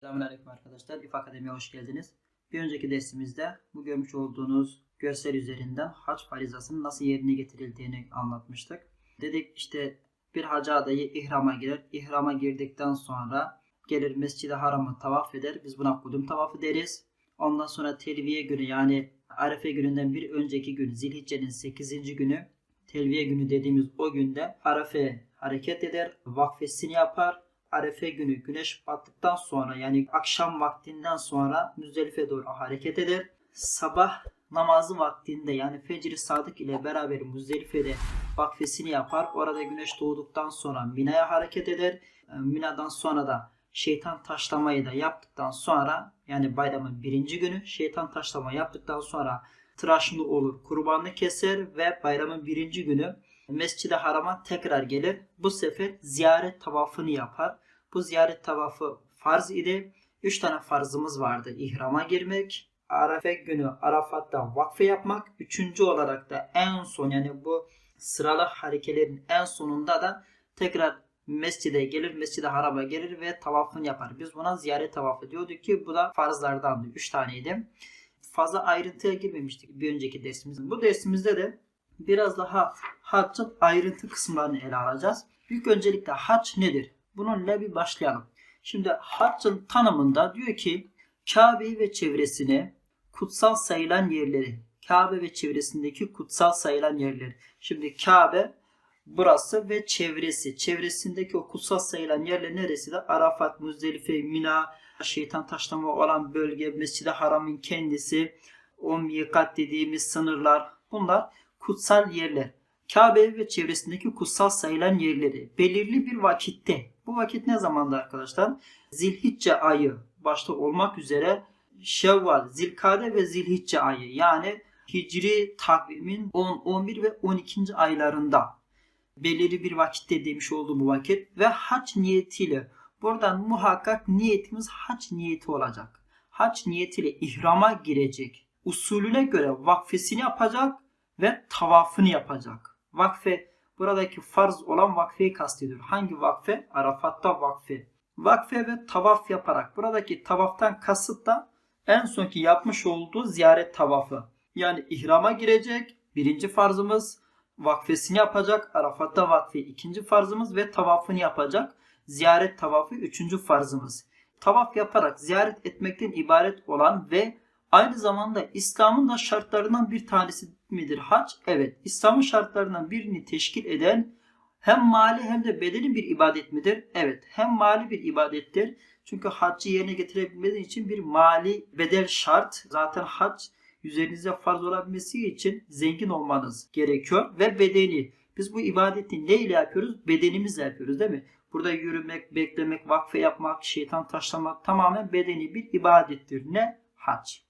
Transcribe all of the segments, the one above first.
Selamünaleyküm arkadaşlar. İF Akademi'ye hoş geldiniz. Bir önceki dersimizde bu görmüş olduğunuz görsel üzerinden hac farizasının nasıl yerine getirildiğini anlatmıştık. Dedik işte bir hacı adayı ihrama girer. İhrama girdikten sonra gelir Mescid-i Haram'ı tavaf eder. Biz buna kudum tavafı deriz. Ondan sonra telviye günü yani Arefe gününden bir önceki gün Zilhicce'nin 8. günü telviye günü dediğimiz o günde Arefe'ye hareket eder. Vakfesini yapar. Arefe günü güneş battıktan sonra yani akşam vaktinden sonra Müzdelife doğru hareket eder. Sabah namazı vaktinde yani Fecr-i Sadık ile beraber Müzdelife'de vakfesini yapar. Orada güneş doğduktan sonra Mina'ya hareket eder. E, Mina'dan sonra da şeytan taşlamayı da yaptıktan sonra yani bayramın birinci günü şeytan taşlama yaptıktan sonra tıraşını olur, kurbanını keser ve bayramın birinci günü Mescid-i Haram'a tekrar gelir. Bu sefer ziyaret tavafını yapar. Bu ziyaret tavafı farz idi. Üç tane farzımız vardı. İhrama girmek, Arafe günü Arafat'ta vakfe yapmak. Üçüncü olarak da en son yani bu sıralı harekelerin en sonunda da tekrar mescide gelir, mescide haraba gelir ve tavafını yapar. Biz buna ziyaret tavafı diyorduk ki bu da farzlardandı. Üç taneydi. Fazla ayrıntıya girmemiştik bir önceki dersimizde. Bu dersimizde de biraz daha haccın ayrıntı kısımlarını ele alacağız. İlk öncelikle hac nedir? Bununla bir başlayalım. Şimdi haccın tanımında diyor ki Kabe ve çevresine kutsal sayılan yerleri, Kabe ve çevresindeki kutsal sayılan yerler. Şimdi Kabe burası ve çevresi. Çevresindeki o kutsal sayılan yerler neresi de? Arafat, Muzdelife, Mina, şeytan taşlama olan bölge, Mescid-i Haram'ın kendisi, o mikat dediğimiz sınırlar. Bunlar kutsal yerler. Kabe ve çevresindeki kutsal sayılan yerleri belirli bir vakitte. Bu vakit ne zamanda arkadaşlar? Zilhicce ayı başta olmak üzere Şevval, Zilkade ve Zilhicce ayı yani Hicri takvimin 10, 11 ve 12. aylarında belirli bir vakitte demiş olduğum bu vakit ve hac niyetiyle buradan muhakkak niyetimiz hac niyeti olacak. Hac niyetiyle ihrama girecek. Usulüne göre vakfesini yapacak ve tavafını yapacak. Vakfe buradaki farz olan vakfeyi kastediyor. Hangi vakfe? Arafat'ta vakfe. Vakfe ve tavaf yaparak buradaki tavaftan kasıt da en sonki yapmış olduğu ziyaret tavafı. Yani ihrama girecek birinci farzımız vakfesini yapacak. Arafat'ta vakfe ikinci farzımız ve tavafını yapacak. Ziyaret tavafı üçüncü farzımız. Tavaf yaparak ziyaret etmekten ibaret olan ve aynı zamanda İslam'ın da şartlarından bir tanesi midir hac? Evet. İslam'ın şartlarından birini teşkil eden hem mali hem de bedeni bir ibadet midir? Evet. Hem mali bir ibadettir. Çünkü haccı yerine getirebilmeniz için bir mali bedel şart. Zaten hac üzerinize farz olabilmesi için zengin olmanız gerekiyor ve bedeni. Biz bu ibadeti ne ile yapıyoruz? Bedenimizle yapıyoruz değil mi? Burada yürümek, beklemek, vakfe yapmak, şeytan taşlamak tamamen bedeni bir ibadettir. Ne? Hac.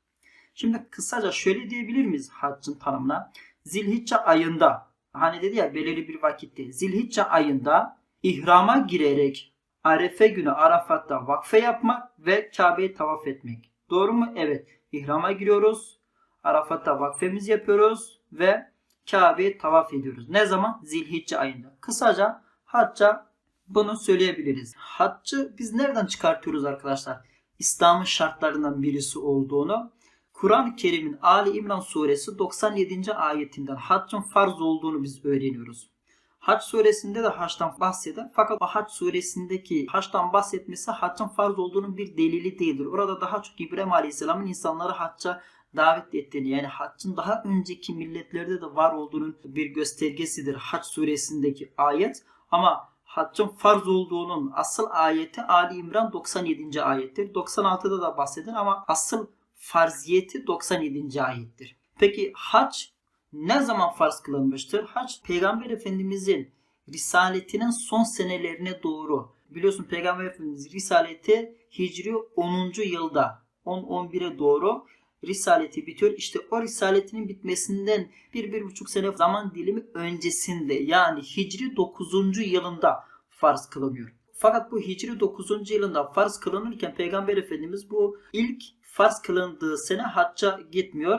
Şimdi kısaca şöyle diyebilir miyiz haccın tanımına? Zilhicce ayında hani dedi ya belirli bir vakitte Zilhicce ayında ihrama girerek Arefe günü Arafat'ta vakfe yapmak ve Kabe'yi tavaf etmek. Doğru mu? Evet. İhrama giriyoruz. Arafat'ta vakfemiz yapıyoruz ve Kabe'yi tavaf ediyoruz. Ne zaman? Zilhicce ayında. Kısaca hacca bunu söyleyebiliriz. Haccı biz nereden çıkartıyoruz arkadaşlar? İslam'ın şartlarından birisi olduğunu Kur'an-ı Kerim'in Ali İmran suresi 97. ayetinden haccın farz olduğunu biz öğreniyoruz. Hac suresinde de haçtan bahseder. Fakat hac suresindeki haçtan bahsetmesi haccın farz olduğunun bir delili değildir. Orada daha çok İbrahim Aleyhisselam'ın insanları hacca davet ettiğini yani haccın daha önceki milletlerde de var olduğunun bir göstergesidir hac suresindeki ayet. Ama haccın farz olduğunun asıl ayeti Ali İmran 97. ayettir. 96'da da bahseder ama asıl farziyeti 97. ayettir. Peki hac ne zaman farz kılınmıştır? Hac Peygamber Efendimizin risaletinin son senelerine doğru. Biliyorsun Peygamber Efendimiz risaleti Hicri 10. yılda 10-11'e doğru risaleti bitiyor. İşte o risaletinin bitmesinden bir, bir buçuk sene zaman dilimi öncesinde yani Hicri 9. yılında farz kılınıyor. Fakat bu Hicri 9. yılında farz kılınırken Peygamber Efendimiz bu ilk farz kılındığı sene hacca gitmiyor.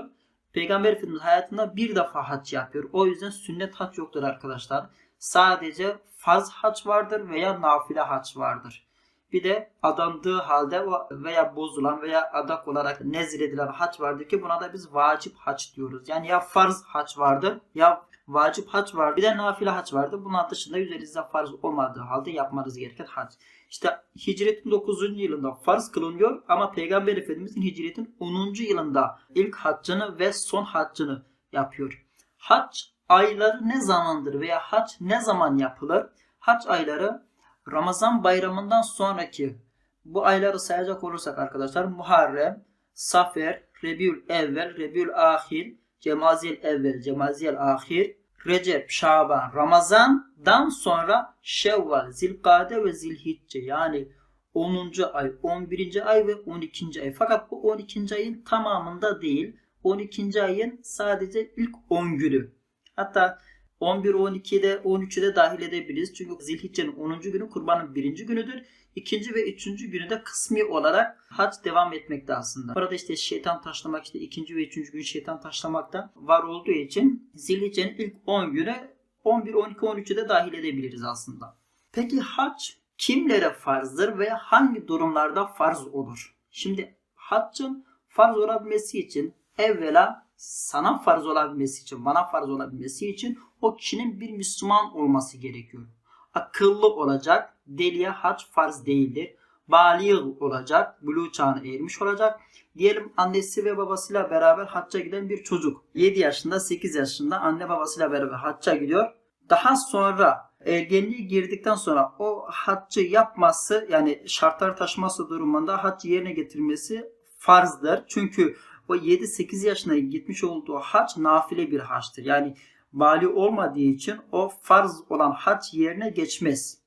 Peygamber Efendimiz hayatında bir defa hac yapıyor. O yüzden sünnet hac yoktur arkadaşlar. Sadece farz hac vardır veya nafile hac vardır. Bir de adandığı halde veya bozulan veya adak olarak nezredilen haç vardır ki buna da biz vacip haç diyoruz. Yani ya farz haç vardır ya vacip haç vardır. Bir de nafile haç vardır. Bunun dışında üzerinizde farz olmadığı halde yapmanız gereken haç. İşte hicretin 9. yılında farz kılınıyor ama Peygamber Efendimizin hicretin 10. yılında ilk haccını ve son haccını yapıyor. Hac ayları ne zamandır veya hac ne zaman yapılır? Hac ayları Ramazan bayramından sonraki bu ayları sayacak olursak arkadaşlar Muharrem, Safer, Rebiül Evvel, Rebiül Ahir, Cemaziyel Evvel, Cemaziyel Ahir, Recep, Şaban, Ramazan'dan sonra Şevval, Zilkade ve Zilhicce yani 10. ay, 11. ay ve 12. ay. Fakat bu 12. ayın tamamında değil. 12. ayın sadece ilk 10 günü. Hatta 11, 12'de, 13'ü de dahil edebiliriz. Çünkü Zilhicce'nin 10. günü kurbanın 1. günüdür. İkinci ve üçüncü günü de kısmi olarak hac devam etmekte aslında. Burada işte şeytan taşlamak işte ikinci ve üçüncü gün şeytan taşlamakta var olduğu için Zilhicce'nin ilk 10 günü 11, 12, 13'ü de dahil edebiliriz aslında. Peki hac kimlere farzdır ve hangi durumlarda farz olur? Şimdi haccın farz olabilmesi için evvela sana farz olabilmesi için, bana farz olabilmesi için o kişinin bir Müslüman olması gerekiyor. Akıllı olacak, deliye hac farz değildir. Baliğ olacak, buluğ çağına ermiş olacak. Diyelim annesi ve babasıyla beraber hacca giden bir çocuk. 7 yaşında, 8 yaşında anne babasıyla beraber hacca gidiyor. Daha sonra ergenliğe girdikten sonra o haccı yapması yani şartları taşıması durumunda hac yerine getirmesi farzdır. Çünkü o 7-8 yaşına gitmiş olduğu hac nafile bir haçtır. Yani bali olmadığı için o farz olan hac yerine geçmez.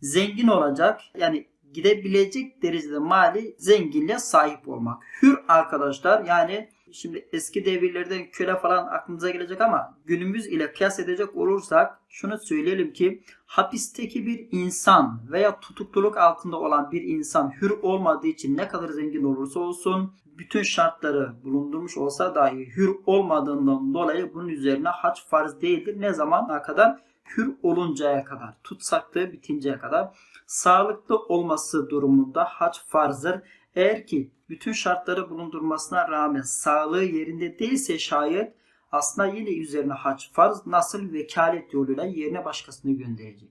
Zengin olacak yani gidebilecek derecede mali zenginliğe sahip olmak. Hür arkadaşlar yani şimdi eski devirlerden köle falan aklımıza gelecek ama günümüz ile kıyas edecek olursak şunu söyleyelim ki hapisteki bir insan veya tutukluluk altında olan bir insan hür olmadığı için ne kadar zengin olursa olsun bütün şartları bulundurmuş olsa dahi hür olmadığından dolayı bunun üzerine hac farz değildir. Ne zamana kadar? Hür oluncaya kadar, tutsaklığı bitinceye kadar sağlıklı olması durumunda hac farzdır. Eğer ki bütün şartları bulundurmasına rağmen sağlığı yerinde değilse şayet aslında yine üzerine hac farz nasıl vekalet yoluyla yerine başkasını gönderecek.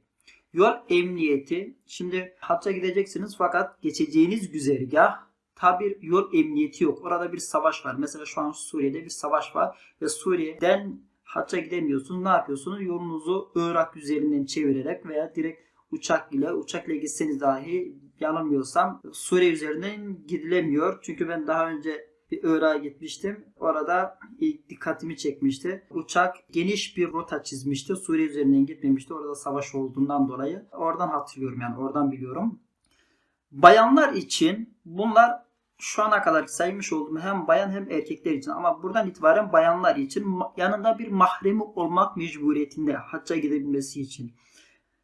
Yol emniyeti. Şimdi hacca gideceksiniz fakat geçeceğiniz güzergah tabi yol emniyeti yok. Orada bir savaş var. Mesela şu an Suriye'de bir savaş var ve Suriye'den hacca gidemiyorsunuz. Ne yapıyorsunuz? Yolunuzu Irak üzerinden çevirerek veya direkt uçak ile uçak ile gitseniz dahi yanılmıyorsam Suriye üzerinden gidilemiyor. Çünkü ben daha önce bir Irak'a gitmiştim. Orada dikkatimi çekmişti. Uçak geniş bir rota çizmişti. Suriye üzerinden gitmemişti. Orada savaş olduğundan dolayı. Oradan hatırlıyorum yani oradan biliyorum. Bayanlar için bunlar şu ana kadar saymış olduğum hem bayan hem erkekler için ama buradan itibaren bayanlar için yanında bir mahremi olmak mecburiyetinde hacca gidebilmesi için.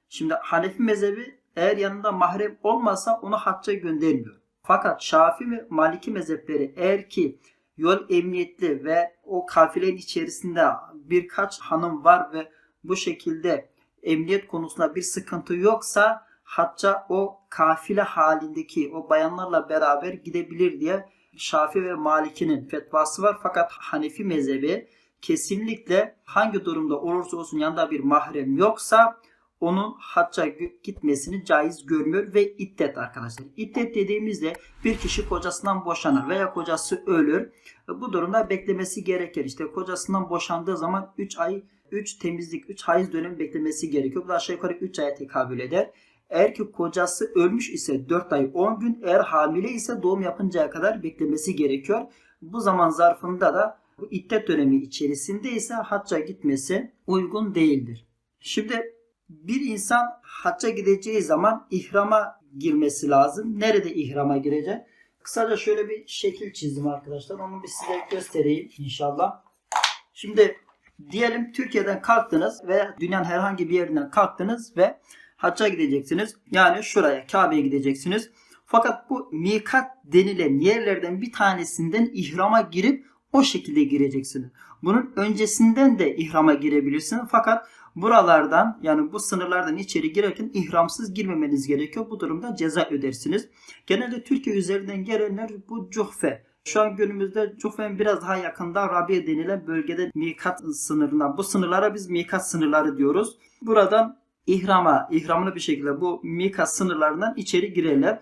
Şimdi Hanefi mezhebi eğer yanında mahrem olmasa onu hacca göndermiyor. Fakat Şafi ve Maliki mezhepleri eğer ki yol emniyetli ve o kafilenin içerisinde birkaç hanım var ve bu şekilde emniyet konusunda bir sıkıntı yoksa hacca o kafile halindeki o bayanlarla beraber gidebilir diye Şafi ve Maliki'nin fetvası var. Fakat Hanefi mezhebi kesinlikle hangi durumda olursa olsun yanında bir mahrem yoksa onun hacca gitmesini caiz görmüyor ve iddet arkadaşlar. İddet dediğimizde bir kişi kocasından boşanır veya kocası ölür. Bu durumda beklemesi gerekir. İşte kocasından boşandığı zaman 3 ay 3 temizlik 3 hayız dönemi beklemesi gerekiyor. Bu da aşağı yukarı 3 aya tekabül eder. Eğer ki kocası ölmüş ise 4 ay 10 gün, eğer hamile ise doğum yapıncaya kadar beklemesi gerekiyor. Bu zaman zarfında da bu iddet dönemi içerisinde ise hacca gitmesi uygun değildir. Şimdi bir insan hacca gideceği zaman ihrama girmesi lazım. Nerede ihrama girecek? Kısaca şöyle bir şekil çizdim arkadaşlar. Onu bir size göstereyim inşallah. Şimdi diyelim Türkiye'den kalktınız veya dünyanın herhangi bir yerinden kalktınız ve hacca gideceksiniz. Yani şuraya Kabe'ye gideceksiniz. Fakat bu mikat denilen yerlerden bir tanesinden ihrama girip o şekilde gireceksiniz. Bunun öncesinden de ihrama girebilirsiniz. Fakat Buralardan yani bu sınırlardan içeri girerken ihramsız girmemeniz gerekiyor. Bu durumda ceza ödersiniz. Genelde Türkiye üzerinden gelenler bu Cuhfe. Şu an günümüzde Cufe'nin biraz daha yakında Rabia denilen bölgede mikat sınırına, bu sınırlara biz mikat sınırları diyoruz. Buradan ihrama, ihramlı bir şekilde bu mikat sınırlarından içeri girerler.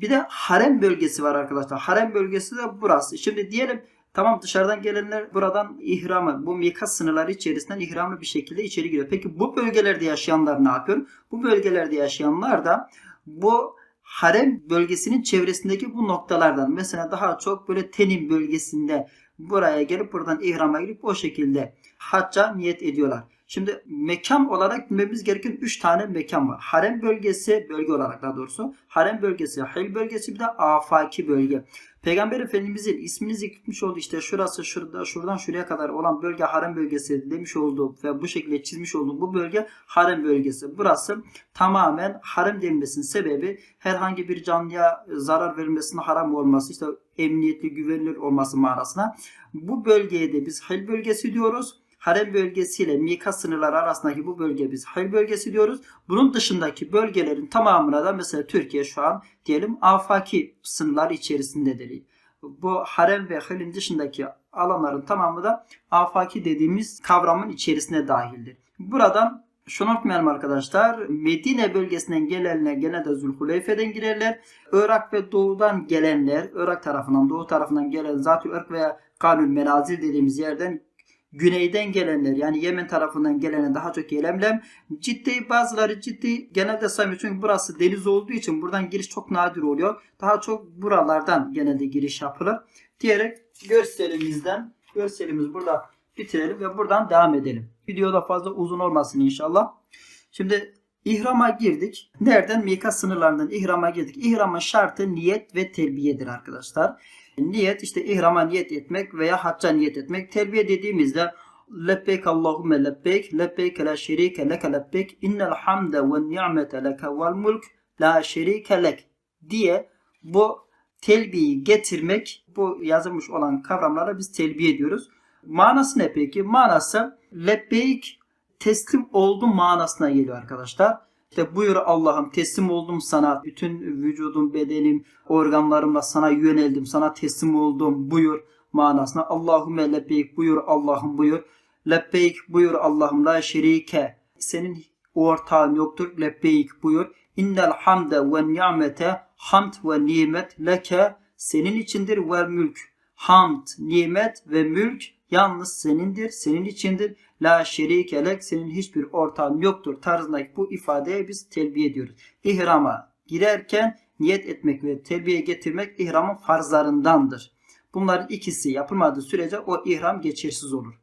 Bir de harem bölgesi var arkadaşlar. Harem bölgesi de burası. Şimdi diyelim tamam dışarıdan gelenler buradan ihramı, bu mikat sınırları içerisinden ihramlı bir şekilde içeri giriyor. Peki bu bölgelerde yaşayanlar ne yapıyor? Bu bölgelerde yaşayanlar da bu harem bölgesinin çevresindeki bu noktalardan mesela daha çok böyle tenin bölgesinde buraya gelip buradan ihrama girip o şekilde hacca niyet ediyorlar. Şimdi mekan olarak bilmemiz gereken 3 tane mekan var. Harem bölgesi, bölge olarak daha doğrusu. Harem bölgesi, Hil bölgesi bir de afaki bölge. Peygamber Efendimizin ismini zikretmiş olduğu işte şurası şurada şuradan şuraya kadar olan bölge harem bölgesi demiş olduğu ve bu şekilde çizmiş olduğu bu bölge harem bölgesi. Burası tamamen harem denmesinin sebebi herhangi bir canlıya zarar verilmesinin haram olması işte emniyetli güvenilir olması manasına. Bu bölgeye de biz hil bölgesi diyoruz. Harem bölgesiyle mikat sınırları arasındaki bu bölge biz hil bölgesi diyoruz. Bunun dışındaki bölgelerin tamamına da mesela Türkiye şu an diyelim afaki sınırlar içerisindedir. Bu harem ve hilin dışındaki alanların tamamı da afaki dediğimiz kavramın içerisine dahildir. Buradan şunu unutmayalım arkadaşlar. Medine bölgesinden gelenler genelde Zülhuleyfe'den girerler. Irak ve doğudan gelenler, Irak tarafından, doğu tarafından gelen Irk veya Kanun Menazil dediğimiz yerden güneyden gelenler yani Yemen tarafından gelene daha çok yelemlem. Ciddi bazıları ciddi genelde saymıyor çünkü burası deniz olduğu için buradan giriş çok nadir oluyor. Daha çok buralardan genelde giriş yapılır. Diyerek görselimizden görselimiz burada bitirelim ve buradan devam edelim. Videoda fazla uzun olmasın inşallah. Şimdi ihrama girdik. Nereden? Mikat sınırlarından ihrama girdik. İhramın şartı niyet ve telbiyedir arkadaşlar. Niyet işte ihrama niyet etmek veya hacca niyet etmek. Terbiye dediğimizde lebbeyk Allahümme lebbeyk lebbeyk la şerike leke lebbeyk innel hamde ve ni'mete leke vel mulk la şerike lek diye bu telbiyi getirmek bu yazılmış olan kavramlara biz telbiye diyoruz. Manası ne peki? Manası lebbeyk teslim oldum manasına geliyor arkadaşlar. İşte buyur Allah'ım teslim oldum sana. Bütün vücudum, bedenim, organlarımla sana yöneldim. Sana teslim oldum. Buyur manasına. Allahümme lebbeyk buyur Allah'ım buyur. Lebbeyk buyur Allah'ım la şerike. Senin ortağın yoktur. Lebbeyk buyur. İnnel hamde ve ni'mete hamd ve nimet leke senin içindir ve mülk. Hamd, nimet ve mülk yalnız senindir, senin içindir. La şerike lek senin hiçbir ortağın yoktur tarzındaki bu ifadeye biz telbiye diyoruz. İhrama girerken niyet etmek ve telbiye getirmek ihramın farzlarındandır. Bunların ikisi yapılmadığı sürece o ihram geçersiz olur.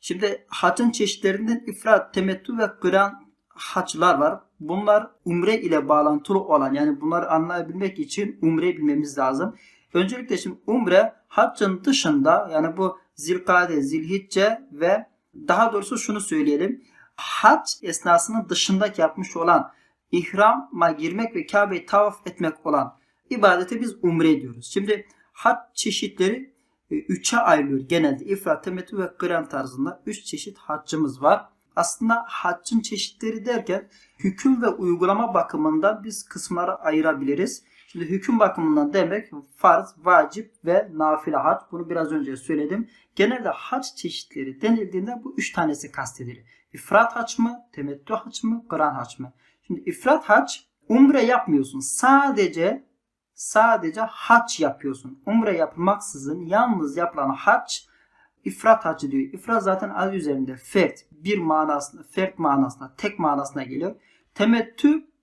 Şimdi hacın çeşitlerinden ifrat, temettü ve kıran haçlar var. Bunlar umre ile bağlantılı olan yani bunları anlayabilmek için umre bilmemiz lazım. Öncelikle şimdi umre haccın dışında yani bu zilkade, zilhicce ve daha doğrusu şunu söyleyelim. Hac esnasının dışındaki yapmış olan ihrama girmek ve Kabe'yi tavaf etmek olan ibadete biz umre diyoruz. Şimdi hac çeşitleri e, üçe ayrılıyor genelde. İfrat, temettü ve kıran tarzında üç çeşit haccımız var. Aslında haccın çeşitleri derken hüküm ve uygulama bakımından biz kısımlara ayırabiliriz. Şimdi hüküm bakımından demek farz, vacip ve nafile hac. Bunu biraz önce söyledim. Genelde hac çeşitleri denildiğinde bu üç tanesi kastedilir. İfrat hac mı, temettü hac mı, kıran hac mı? Şimdi ifrat hac umre yapmıyorsun. Sadece sadece hac yapıyorsun. Umre yapılmaksızın yalnız yapılan hac ifrat hacı diyor. İfrat zaten adı üzerinde fert bir manasında, fert manasında, tek manasına geliyor. Temettü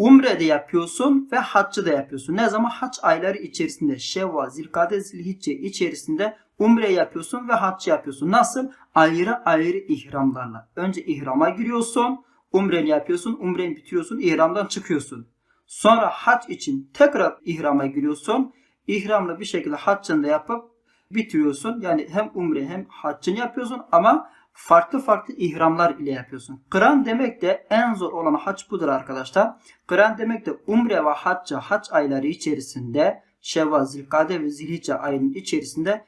Umre de yapıyorsun ve haccı da yapıyorsun. Ne zaman? Hac ayları içerisinde Şevval, Zilkade, Zilhicce içerisinde umre yapıyorsun ve haccı yapıyorsun. Nasıl? Ayrı ayrı ihramlarla. Önce ihrama giriyorsun, umreni yapıyorsun, umreni bitiriyorsun, ihramdan çıkıyorsun. Sonra hac için tekrar ihrama giriyorsun. İhramla bir şekilde haccını da yapıp bitiriyorsun. Yani hem umre hem haccını yapıyorsun ama farklı farklı ihramlar ile yapıyorsun. Kıran demek de en zor olan hac budur arkadaşlar. Kıran demek de umre ve hacca hac ayları içerisinde Şevval, Zilkade ve Zilhicce ayının içerisinde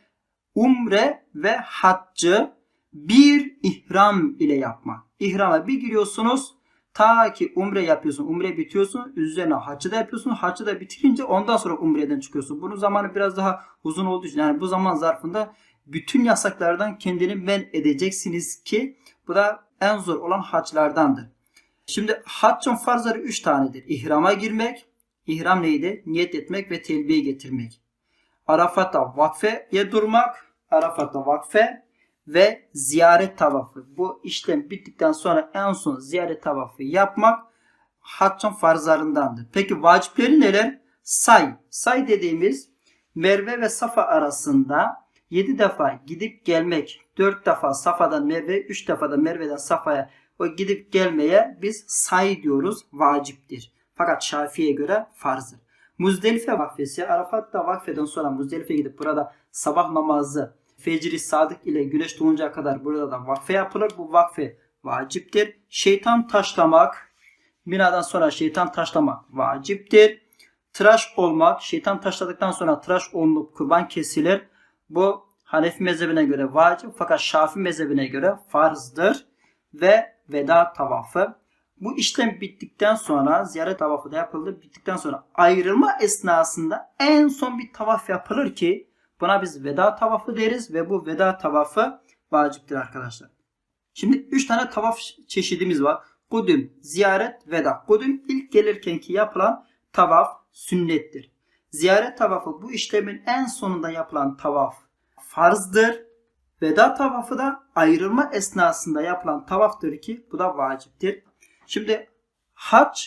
umre ve haccı bir ihram ile yapmak. İhrama bir giriyorsunuz ta ki umre yapıyorsun. Umre bitiyorsun. Üzerine haccı da yapıyorsun. Haccı da bitirince ondan sonra umreden çıkıyorsun. Bunun zamanı biraz daha uzun olduğu için yani bu zaman zarfında bütün yasaklardan kendini men edeceksiniz ki bu da en zor olan haçlardandır. Şimdi haccın farzları 3 tanedir. İhrama girmek, ihram neydi? Niyet etmek ve telbiye getirmek. Arafat'ta vakfeye durmak, Arafat'ta vakfe ve ziyaret tavafı. Bu işlem bittikten sonra en son ziyaret tavafı yapmak haccın farzlarındandır. Peki vacipleri neler? Say. Say dediğimiz Merve ve Safa arasında 7 defa gidip gelmek, 4 defa Safa'dan Merve, 3 defa da Merve'den Safa'ya o gidip gelmeye biz say diyoruz, vaciptir. Fakat Şafii'ye göre farzdır. Muzdelife vakfesi, Arafat'ta vakfeden sonra Muzdelife gidip burada sabah namazı, fecri sadık ile güneş doğuncaya kadar burada da vakfe yapılır. Bu vakfe vaciptir. Şeytan taşlamak, binadan sonra şeytan taşlamak vaciptir. Tıraş olmak, şeytan taşladıktan sonra tıraş olunup kurban kesilir. Bu Hanefi mezhebine göre vacip fakat Şafi mezhebine göre farzdır. Ve veda tavafı. Bu işlem bittikten sonra ziyaret tavafı da yapıldı. Bittikten sonra ayrılma esnasında en son bir tavaf yapılır ki buna biz veda tavafı deriz ve bu veda tavafı vaciptir arkadaşlar. Şimdi 3 tane tavaf çeşidimiz var. Kudüm, ziyaret, veda. Kudüm ilk gelirkenki yapılan tavaf sünnettir. Ziyaret tavafı bu işlemin en sonunda yapılan tavaf farzdır. Veda tavafı da ayrılma esnasında yapılan tavaftır ki bu da vaciptir. Şimdi hac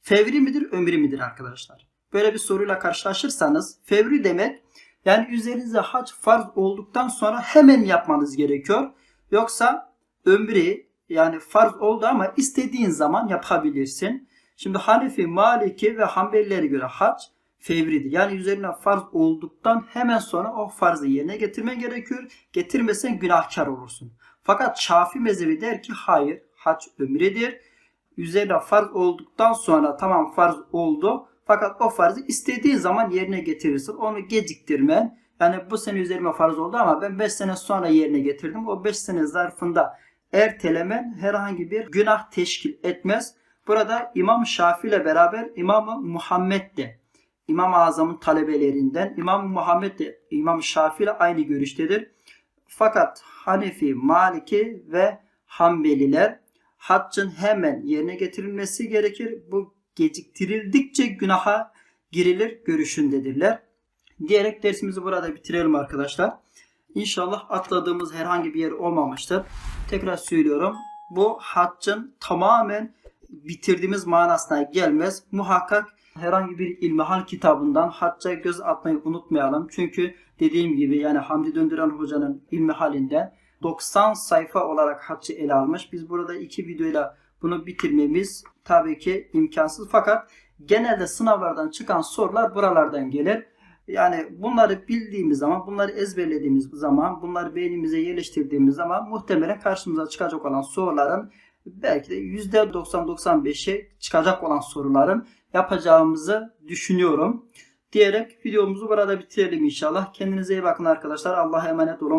fevri midir, ömri midir arkadaşlar? Böyle bir soruyla karşılaşırsanız fevri demek yani üzerinize hac farz olduktan sonra hemen yapmanız gerekiyor. Yoksa ömri yani farz oldu ama istediğin zaman yapabilirsin. Şimdi Hanefi, Maliki ve Hanbelilere göre hac fevridir. Yani üzerine farz olduktan hemen sonra o farzı yerine getirmen gerekiyor. Getirmesen günahkar olursun. Fakat Şafi mezhebi der ki hayır hac ömridir. Üzerine farz olduktan sonra tamam farz oldu. Fakat o farzı istediğin zaman yerine getirirsin. Onu geciktirmen. Yani bu sene üzerime farz oldu ama ben 5 sene sonra yerine getirdim. O 5 sene zarfında ertelemen herhangi bir günah teşkil etmez. Burada İmam Şafii ile beraber İmam Muhammed de İmam-ı Azam'ın talebelerinden İmam Muhammed de İmam Şafii ile aynı görüştedir. Fakat Hanefi, Maliki ve Hanbeliler haccın hemen yerine getirilmesi gerekir. Bu geciktirildikçe günaha girilir görüşündedirler. Diyerek dersimizi burada bitirelim arkadaşlar. İnşallah atladığımız herhangi bir yer olmamıştır. Tekrar söylüyorum. Bu haccın tamamen bitirdiğimiz manasına gelmez. Muhakkak herhangi bir ilmihal kitabından hacca göz atmayı unutmayalım. Çünkü dediğim gibi yani Hamdi Döndüren hocanın ilmihalinden 90 sayfa olarak haccı ele almış. Biz burada iki videoyla bunu bitirmemiz tabii ki imkansız. Fakat genelde sınavlardan çıkan sorular buralardan gelir. Yani bunları bildiğimiz zaman, bunları ezberlediğimiz zaman, bunları beynimize yerleştirdiğimiz zaman muhtemelen karşımıza çıkacak olan soruların belki de %90-95'e çıkacak olan soruların yapacağımızı düşünüyorum. Diyerek videomuzu burada bitirelim inşallah. Kendinize iyi bakın arkadaşlar. Allah'a emanet olun.